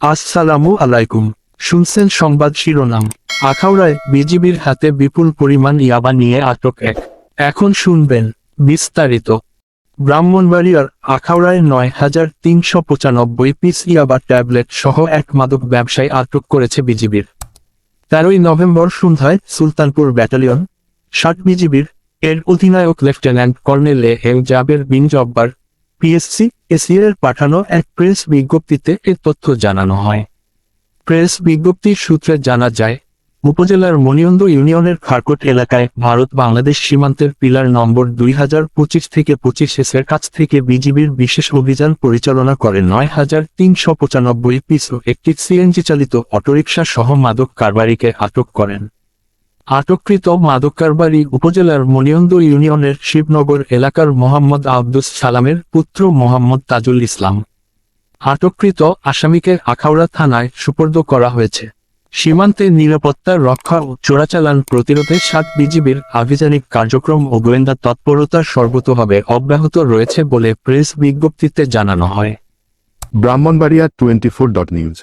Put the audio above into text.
আসসালামু আলাইকুম। শুনছেন সংবাদ শিরোনাম। আখাউড়ায় বিজিবির হাতে বিপুল পরিমাণ ইয়াবা নিয়ে আটক এক। এখন শুনবেন বিস্তারিত। ব্রাহ্মণবাড়িয়ার আখাউড়ায় নয় হাজার তিনশো পঁচানব্বই পিস ইয়াবা ট্যাবলেট সহ এক মাদক ব্যবসায়ী আটক করেছে বিজিবির। তেরোই নভেম্বর সন্ধ্যায় সুলতানপুর ব্যাটালিয়ন, ষাট বিজিবির, এর অধিনায়ক lieutenant colonel A M Jaber bin Jabbar PSC এসিএর পাঠানো এক প্রেস বিজ্ঞপ্তিতে এ তথ্য জানানো হয়। প্রেস বিজ্ঞপ্তির সূত্রে জানা যায়, উপজেলার মনিয়ন্দ ইউনিয়নের খারকোট এলাকায় ভারত বাংলাদেশ সীমান্তের পিলার নম্বর দুই হাজার পঁচিশ থেকে পঁচিশ এসের কাছ থেকে বিজিবির বিশেষ অভিযান পরিচালনা করে নয় হাজার তিনশো পঁচানব্বই পিস একটি সিএনজি চালিত অটোরিকশা সহ মাদক কারবারিকে আটক করেন। আটককৃত মাদক কারবারি উপজেলার মনিয়ন্দ ইউনিয়নের শিবনগর এলাকার মোহাম্মদ আব্দুস সালামের পুত্র মোহাম্মদ তাজুল ইসলাম। আটককৃত আসামিকে আখাউড়া থানায় সুপর্দ করা হয়েছে। সীমান্তে নিরাপত্তা রক্ষা ও চোরাচালান প্রতিরোধে সাত বিজিবির আভিযানিক কার্যক্রম ও গোয়েন্দা তৎপরতা সর্বতোভাবে অব্যাহত রয়েছে বলে প্রেস বিজ্ঞপ্তিতে জানানো হয়। Brahmanbaria twenty four dot news.